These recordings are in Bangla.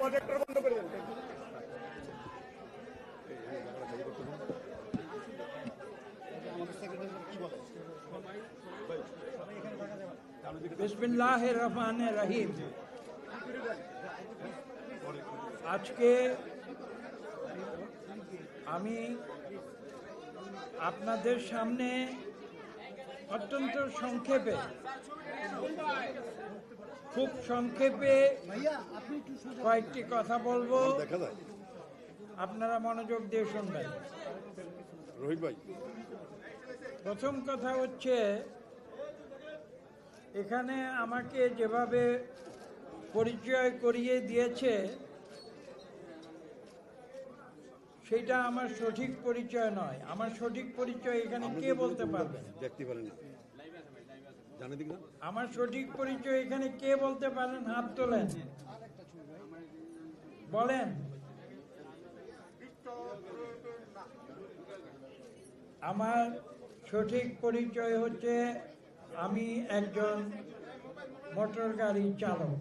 প্রজেক্টর বন্ধ করে রহমান রহিম আজকে আমি আপনাদের সামনে অত্যন্ত সংক্ষেপে খুব সংক্ষেপে কয়েকটি কথা বলব। আপনারা মনোযোগ দিয়ে শুনবেন। রোহিত ভাই। প্রথম কথা হচ্ছে এখানে আমাকে যেভাবে পরিচয় করিয়ে দিয়েছে সেটা আমার সঠিক পরিচয় নয়। আমার সঠিক পরিচয় এখানে কে বলতে পারবেন দেখতে পারেন। না জানে দিক না আমার সঠিক পরিচয় এখানে কে বলতে পারেন? হাত তোলেন। বলেন। আমার সঠিক পরিচয় হচ্ছে আমি একজন মোটর গাড়ি চালক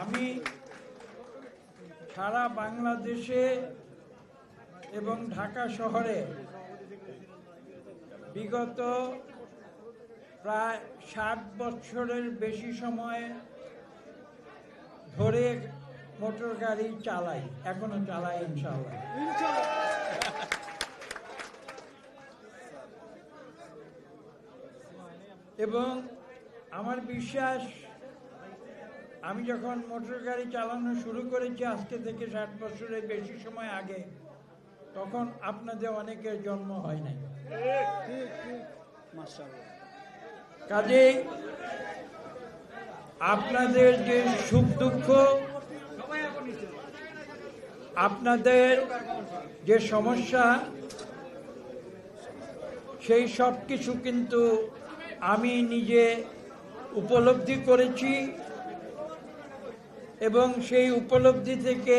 আমি সারা বাংলাদেশে এবং ঢাকা শহরে বিগত প্রায় ষাট বছরের বেশি সময় ধরে মোটর গাড়ি চালাই, এখনও চালাই ইনশাল্লাহ এবং আমার বিশ্বাস, আমি যখন মোটর গাড়ি চালানো শুরু করেছি, আজকে থেকে ষাট বছরের বেশি সময় আগে তখন আপনাদের অনেকের জন্ম হয় নাই। কাজেই আপনাদের যে সুখ দুঃখ আপনাদের যে সমস্যা সেই সব কিছু কিন্তু আমি নিজে উপলব্ধি করেছি এবং সেই উপলব্ধি থেকে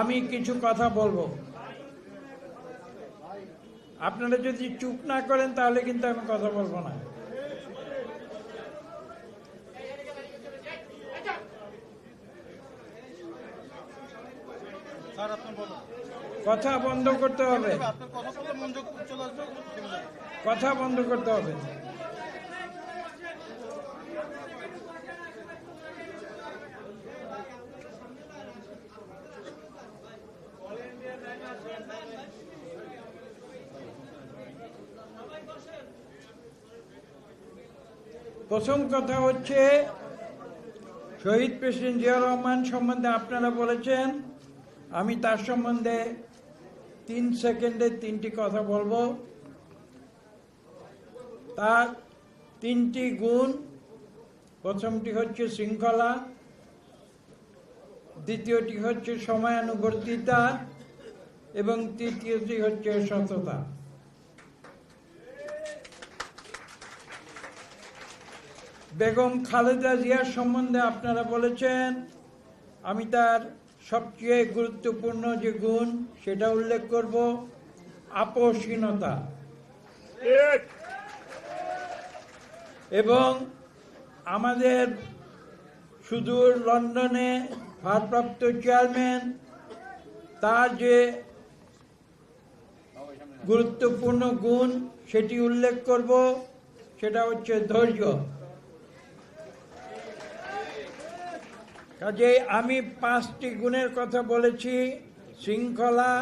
আমি কিছু কথা বলব। আপনারা যদি চুপ না করেন তাহলে কিন্তু আমি কথা বলব না। কথা। বন্ধ করতে হবে। কথা বন্ধ করতে হবে। প্রথম কথা হচ্ছে, শহীদ প্রেসিডেন্ট জিয়া রহমান সম্বন্ধে আপনারা বলেছেন, আমি তার সম্বন্ধে তিন সেকেন্ডে তিনটি কথা বলব। তার তিনটি গুণ, প্রথমটি হচ্ছে শৃঙ্খলা, দ্বিতীয়টি হচ্ছে সময়ানুবর্তিতা, এবং তৃতীয়টি হচ্ছে সততা। বেগম খালেদা জিয়ার সম্বন্ধে আপনারা বলেছেন আমি তার সবচেয়ে গুরুত্বপূর্ণ যে গুণ সেটা উল্লেখ করব আপোষহীনতা। এবং আমাদের সুদূর লন্ডনে ভারপ্রাপ্ত চেয়ারম্যান তার যে গুরুত্বপূর্ণ গুণ সেটি উল্লেখ করব সেটা হচ্ছে ধৈর্য। কাজে আমি পাঁচটি গুণের কথা বলেছি, শৃঙ্খলা,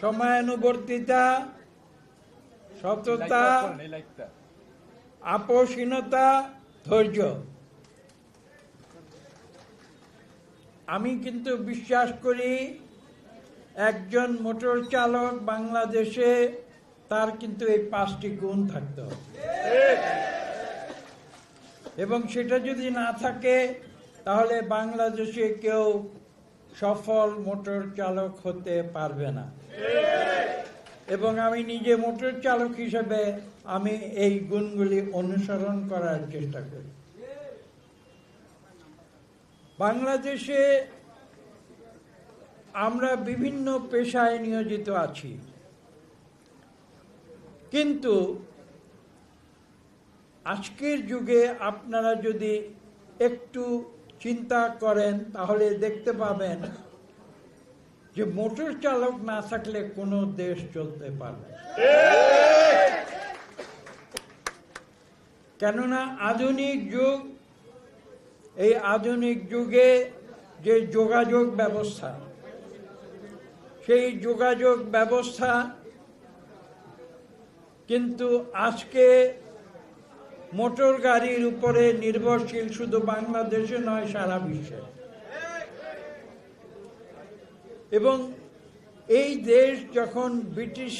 সময়ানুবর্তিতা, সততা, আপোষহীনতা, ধৈর্য। আমি কিন্তু বিশ্বাস করি, একজন মোটর চালক বাংলাদেশে, তার কিন্তু এই পাঁচটি গুণ থাকতে হবে। এবং সেটা যদি না থাকে, তাহলে বাংলাদেশে কেউ সফল মোটর চালক হতে পারবে না। এবং আমি নিজে মোটর চালক হিসেবে আমি এই গুণগুলি অনুসরণ করার চেষ্টা করি। বাংলাদেশে আমরা বিভিন্ন পেশায় নিয়োজিত আছি। কিন্তু আজকের যুগে আপনারা যদি একটু চিন্তা করেন, তাহলে দেখতে পাবেন যে মোটর চালক না থাকলে কোনো দেশ চলতে পারবে কেননা আধুনিক যুগ, এই আধুনিক যুগে যে যোগাযোগ ব্যবস্থা, সেই যোগাযোগ ব্যবস্থা কিন্তু আজকে মোটর গাড়ির উপরে নির্ভরশীল শুধু বাংলাদেশে নয়, সারা বিশ্বে। এবং এই দেশ যখন ব্রিটিশ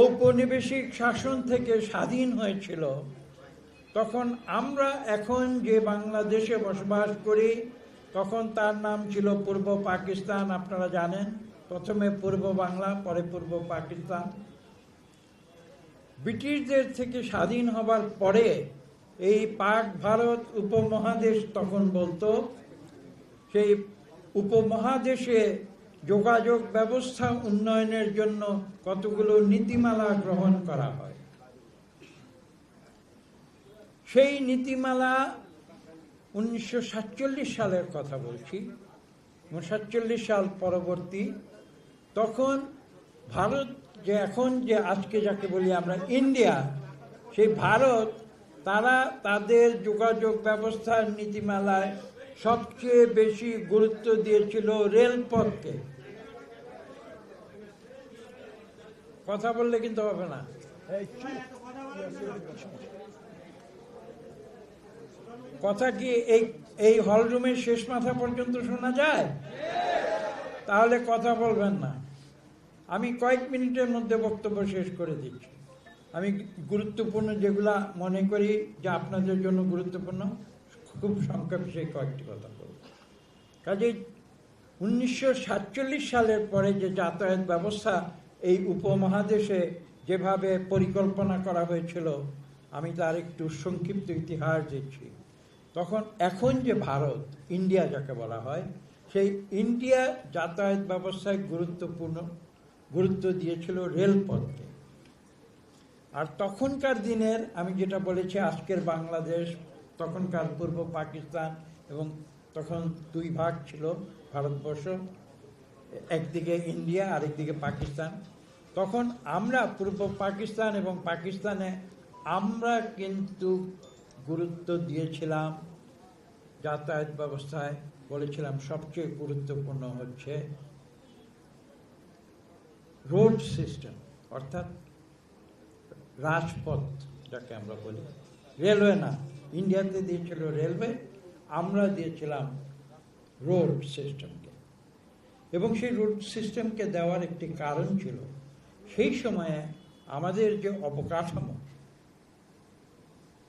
ঔপনিবেশিক শাসন থেকে স্বাধীন হয়েছিল, তখন আমরা এখন যে বাংলাদেশে বসবাস করি, তখন তার নাম ছিল পূর্ব পাকিস্তান। আপনারা জানেন, প্রথমে পূর্ব বাংলা, পরে পূর্ব পাকিস্তান। ব্রিটিশদের থেকে স্বাধীন হবার পরে এই পাক ভারত উপমহাদেশ তখন বলতো, সেই উপমহাদেশে যোগাযোগ ব্যবস্থা উন্নয়নের জন্য কতগুলো নীতিমালা গ্রহণ করা হয়। সেই নীতিমালা উনিশশো সাতচল্লিশ সালের কথা বলছি। সাতচল্লিশ সাল পরবর্তী, তখন ভারত যে এখন যে আজকে যাকে বলি আমরা ইন্ডিয়া সেই ভারত, তারা তাদের যোগাযোগ ব্যবস্থার নীতিমালায় সবচেয়ে বেশি গুরুত্ব দিয়েছিল রেলপথকে। কথা বললে কিন্তু হবে না। কথা কি এই এই হলরুমের শেষ মাথা পর্যন্ত শোনা যায়? তাহলে কথা বলবেন না। আমি কয়েক মিনিটের মধ্যে বক্তব্য শেষ করে দিচ্ছি। আমি গুরুত্বপূর্ণ যেগুলা মনে করি যে আপনাদের জন্য গুরুত্বপূর্ণ, খুব সংক্ষেপে সেই কয়েকটি কথা বলব। কাজেই উনিশশো সালের পরে যে যাতায়াত ব্যবস্থা এই উপমহাদেশে যেভাবে পরিকল্পনা করা হয়েছিল, আমি তার একটু সংক্ষিপ্ত ইতিহাস দিচ্ছি। তখন এখন যে ভারত, ইন্ডিয়া যাকে বলা হয়, সেই ইন্ডিয়া যাতায়াত ব্যবস্থায় গুরুত্বপূর্ণ। গুরুত্ব দিয়েছিল রেলপথকে। আর তখনকার দিনের, আমি যেটা বলেছি, আজকের বাংলাদেশ, তখনকার পূর্ব পাকিস্তান এবং তখন দুই ভাগ ছিল, ভারতবর্ষ, একদিকে ইন্ডিয়া, আরেকদিকে পাকিস্তান। তখন আমরা পূর্ব পাকিস্তান এবং পাকিস্তানে আমরা কিন্তু গুরুত্ব দিয়েছিলাম, যাতায়াত ব্যবস্থায় বলেছিলাম সবচেয়ে গুরুত্বপূর্ণ হচ্ছে রোড সিস্টেম অর্থাৎ রাজপথ, যাকে আমরা বলি। রেলওয়ে না ইন্ডিয়াতে দিয়েছিল রেলওয়ে আমরা দিয়েছিলাম রোড সিস্টেমকে এবং সেই রোড সিস্টেমকে দেওয়ার একটি কারণ ছিল, সেই সময়ে আমাদের যে অবকাঠামো,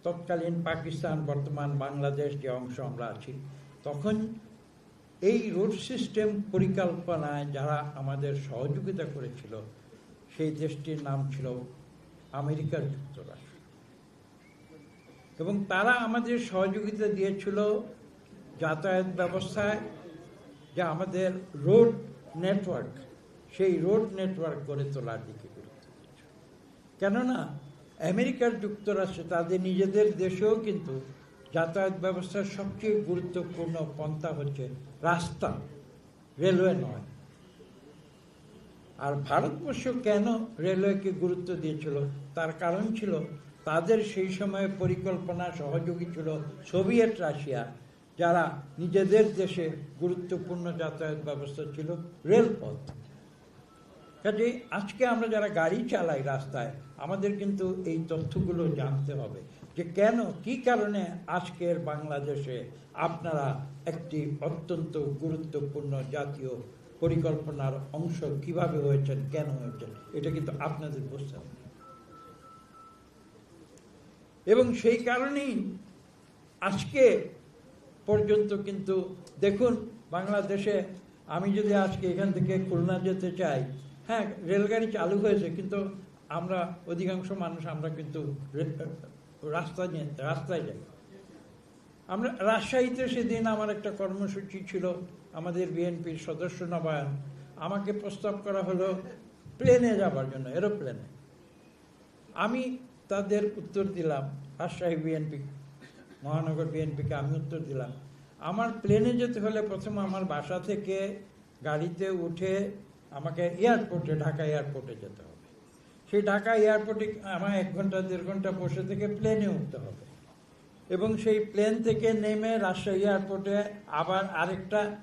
তৎকালীন পাকিস্তান, বর্তমান বাংলাদেশ যে অংশ আমরা আছি, তখন এই রোড সিস্টেম পরিকল্পনায় যারা আমাদের সহযোগিতা করেছিল, সেই দেশটির নাম ছিল আমেরিকার যুক্তরাষ্ট্র। এবং তারা আমাদের সহযোগিতা দিয়েছিল যাতায়াত ব্যবস্থায়, যে আমাদের রোড নেটওয়ার্ক সেই রোড নেটওয়ার্ক গড়ে তোলার দিকে গুরুত্ব কেননা, আমেরিকার যুক্তরাষ্ট্রে তাদের নিজেদের দেশেও কিন্তু যাতায়াত ব্যবস্থার সবচেয়ে গুরুত্বপূর্ণ পন্থা হচ্ছে রাস্তা, রেলওয়ে নয়। আর ভারতবর্ষ কেন রেলওয়েকে গুরুত্ব দিয়েছিল? তার কারণ ছিল তাদের সেই সময়ে পরিকল্পনা সহযোগী ছিল সোভিয়েত রাশিয়া, যারা নিজেদের দেশে গুরুত্বপূর্ণ যাতায়াত ব্যবস্থা ছিল রেলপথ। কাজে আজকে আমরা যারা গাড়ি চালাই রাস্তায়, আমাদের কিন্তু এই তথ্যগুলো জানতে হবে। যে কেন, কি কারণে আজকের বাংলাদেশে আপনারা একটি অত্যন্ত গুরুত্বপূর্ণ জাতীয় পরিকল্পনার অংশ কীভাবে হয়েছেন, কেন হয়েছেন, এটা কিন্তু আপনাদের বুঝতে হবে এবং সেই কারণেই আজকে পর্যন্ত কিন্তু দেখুন, বাংলাদেশে আমি যদি আজকে এখান থেকে খুলনা যেতে চাই হ্যাঁ রেলগাড়ি চালু হয়েছে, কিন্তু আমরা অধিকাংশ মানুষ, আমরা কিন্তু রাস্তায় রাস্তায় যাই। আমরা রাজশাহীতে সেদিন আমার একটা কর্মসূচি ছিল, আমাদের বিএনপির সদস্য নবায়ন। আমাকে প্রস্তাব করা হলো প্লেনে যাবার জন্য, এরোপ্লেনে। আমি তাদের উত্তর দিলাম, রাজশাহী বিএনপি, মহানগর বিএনপিকে আমি উত্তর দিলাম। আমার প্লেনে যেতে হলে প্রথম আমার বাসা থেকে গাড়িতে উঠে আমাকে এয়ারপোর্টে, ঢাকা এয়ারপোর্টে যেতে হবে। সেই ঢাকা এয়ারপোর্টে আমার এক ঘণ্টা, দেড় ঘণ্টা বসে থেকে প্লেনে উঠতে হবে। এবং সেই প্লেন থেকে নেমে রাজশাহী এয়ারপোর্টে আবার আরেকটা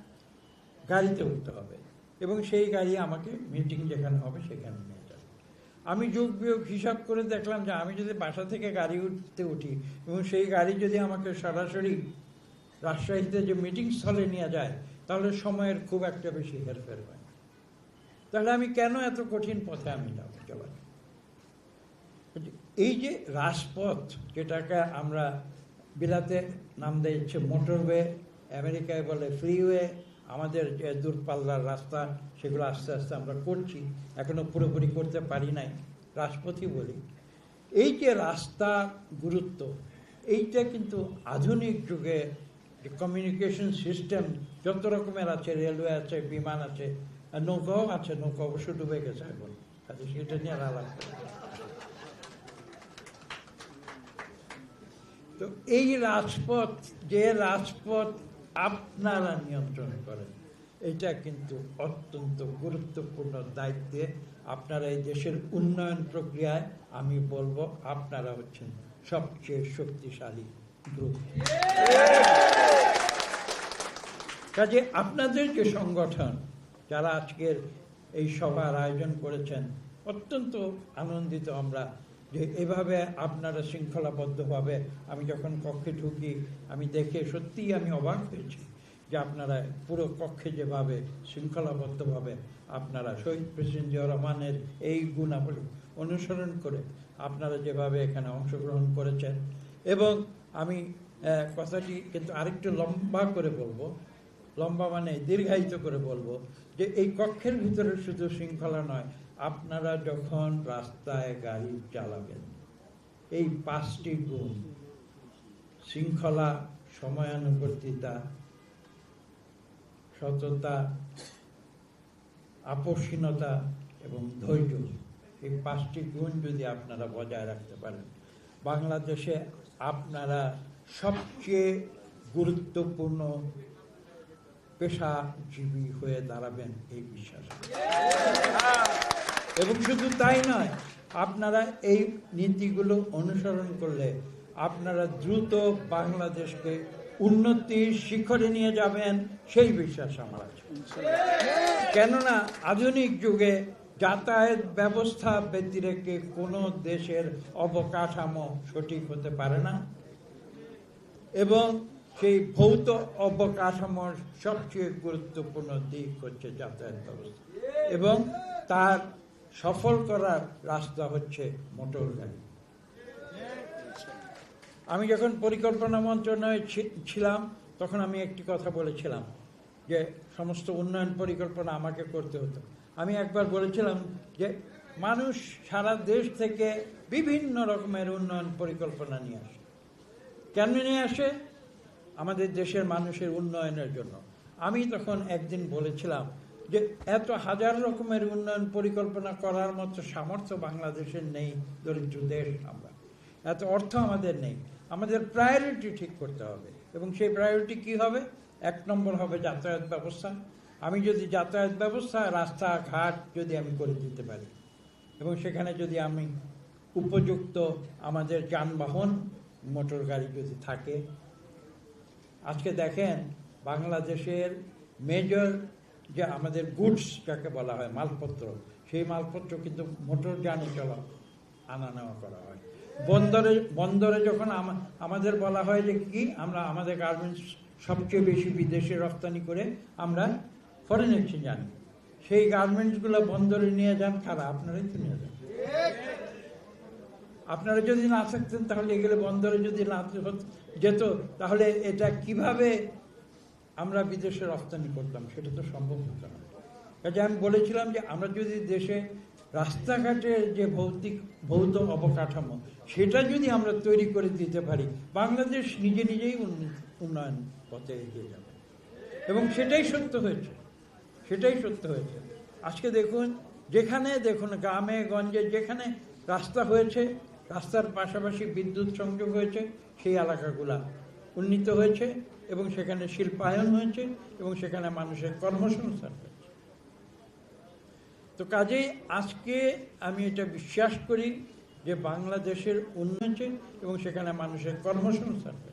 গাড়িতে উঠতে হবে। এবং সেই গাড়ি আমাকে মিটিং যেখানে হবে সেখানে নিয়ে যাবে। আমি যোগ বিয়োগ হিসাব করে দেখলাম যে আমি যদি বাসা থেকে গাড়ি উঠতে উঠি এবং সেই গাড়ি যদি আমাকে সরাসরি রাজশাহীতে যে মিটিং স্থলে নিয়ে যায়, তাহলে সময়ের খুব একটা বেশি হেরফের হয়। তাহলে আমি কেন এত কঠিন পথে আমি যাব? চলার এই যে রাজপথ, যেটাকে আমরা বিলাতে নাম দিয়েছে মোটরওয়ে আমেরিকায় বলে ফ্রিওয়ে আমাদের যে দূরপাল্লার রাস্তা, সেগুলো আস্তে আস্তে আমরা করছি। এখনও পুরোপুরি করতে পারি নাই, রাজপথই বলি। এই যে রাস্তা গুরুত্ব, এইটা কিন্তু আধুনিক যুগে কমিউনিকেশন সিস্টেম যত রকমের আছে রেলওয়ে আছে, বিমান আছে, নৌকাও আছে নৌকা অবশ্য ডুবে গেছে এখন সেটা নিয়ে আর আলাপ করব না। তো এই রাজপথ, যে রাজপথ আপনারা নিয়ন্ত্রণ করেন, এটা কিন্তু অত্যন্ত গুরুত্বপূর্ণ দায়িত্বে আপনারা এই দেশের উন্নয়ন প্রক্রিয়ায়, আমি বলব আপনারা হচ্ছেন সবচেয়ে শক্তিশালী গ্রুপ। কাজে আপনাদের যে সংগঠন, যারা আজকের এই সভার আয়োজন করেছেন, অত্যন্ত আনন্দিত আমরা যে এভাবে আপনারা শৃঙ্খলাবদ্ধভাবে আমি যখন কক্ষে ঢুকি, আমি দেখে সত্যিই আমি অবাক হয়েছি যে আপনারা পুরো কক্ষে যেভাবে শৃঙ্খলাবদ্ধভাবে আপনারা শহীদ প্রেসিডেন্ট জিয়া রহমানের এই গুণাবলী অনুসরণ করে আপনারা যেভাবে এখানে অংশগ্রহণ করেছেন এবং আমি কথাটি কিন্তু আরেকটু লম্বা করে বলব। লম্বা মানে দীর্ঘায়িত করে বলব যে এই কক্ষের ভিতরে শুধু শৃঙ্খলা নয় আপনারা যখন রাস্তায় গাড়ি চালাবেন, এই পাঁচটি গুণ, শৃঙ্খলা, সময়ানুবর্তিতা, সততা আপসীনতা এবং ধৈর্য, এই পাঁচটি গুণ যদি আপনারা বজায় রাখতে পারেন, বাংলাদেশে আপনারা সবচেয়ে গুরুত্বপূর্ণ পেশাজীবী হয়ে দাঁড়াবেন এই বিশ্বাস। এবং শুধু তাই নয়, আপনারা এই নীতিগুলো অনুসরণ করলে আপনারা দ্রুত বাংলাদেশকে উন্নতির শিখরে নিয়ে যাবেন, সেই বিশ্বাস আমার আছে। কেননা আধুনিক যুগে যাতায়াত ব্যবস্থা ব্যতিরেকে কোনো দেশের অবকাঠামো সঠিক হতে পারে না এবং সেই ভৌত অবকাঠামোর সবচেয়ে গুরুত্বপূর্ণ দিক হচ্ছে যাতায়াত ব্যবস্থা এবং তার সফল করার রাস্তা হচ্ছে মোটর গাড়ি। আমি যখন পরিকল্পনা মন্ত্রণালয়ে ছি- ছিলাম, তখন আমি একটি কথা বলেছিলাম যে সমস্ত উন্নয়ন পরিকল্পনা আমাকে করতে হতো। আমি একবার বলেছিলাম যে মানুষ সারা দেশ থেকে বিভিন্ন রকমের উন্নয়ন পরিকল্পনা নিয়ে আসে। কেন নিয়ে আসে? আমাদের দেশের মানুষের উন্নয়নের জন্য। আমি তখন একদিন বলেছিলাম যে এত হাজার রকমের উন্নয়ন পরিকল্পনা করার মতো সামর্থ্য বাংলাদেশের নেই দরিদ্র দেশ আমরা। এত অর্থ আমাদের নেই। আমাদের প্রায়োরিটি ঠিক করতে হবে। এবং সেই প্রায়োরিটি কি হবে? এক নম্বর হবে যাতায়াত ব্যবস্থা। আমি যদি যাতায়াত ব্যবস্থা, রাস্তাঘাট যদি আমি করে দিতে পারি, এবং সেখানে যদি আমি উপযুক্ত আমাদের যানবাহন, মোটর গাড়ি যদি থাকে। আজকে দেখেন বাংলাদেশের মেজর যে আমাদের গুডস যাকে বলা হয়, মালপত্র, সেই মালপত্র কিন্তু মোটর যানে চলা, আনা নেওয়া করা হয়। বন্দরে বন্দরে যখন আমা- আমাদের বলা হয় যে কি, আমরা আমাদের গার্মেন্টস সবচেয়ে বেশি বিদেশে রপ্তানি করে আমরা ফরেন এক্সচেঞ্জ আনি। সেই গার্মেন্টসগুলো বন্দরে নিয়ে যান কারা আপনারাই তো নিয়ে যান। আপনারা যদি না থাকতেন, তাহলে এগুলো বন্দরে যদি না যেত, তাহলে এটা কীভাবে আমরা বিদেশে রপ্তানি করতাম, সেটা তো সম্ভব হতো না কাজে আমি বলেছিলাম যে আমরা যদি দেশে রাস্তাঘাটের যে ভৌতিক ভৌত অবকাঠামো, সেটা যদি আমরা তৈরি করে দিতে পারি, বাংলাদেশ নিজে নিজেই উন্নয়ন পথে এগিয়ে যাবে। এবং সেটাই সত্য হয়েছে, সেটাই সত্য হয়েছে। আজকে দেখুন, যেখানে দেখুন গ্রামে, গঞ্জে, যেখানে রাস্তা হয়েছে, রাস্তার পাশাপাশি বিদ্যুৎ সংযোগ হয়েছে, সেই এলাকাগুলা উন্নীত হয়েছে। এবং সেখানে শিল্পায়ন হয়েছে এবং সেখানে মানুষের কর্মসংস্থান হয়েছে। তো কাজেই আজকে আমি এটা বিশ্বাস করি যে বাংলাদেশের উন্নয়ন এবং সেখানে মানুষের কর্মসংস্থান হয়েছে।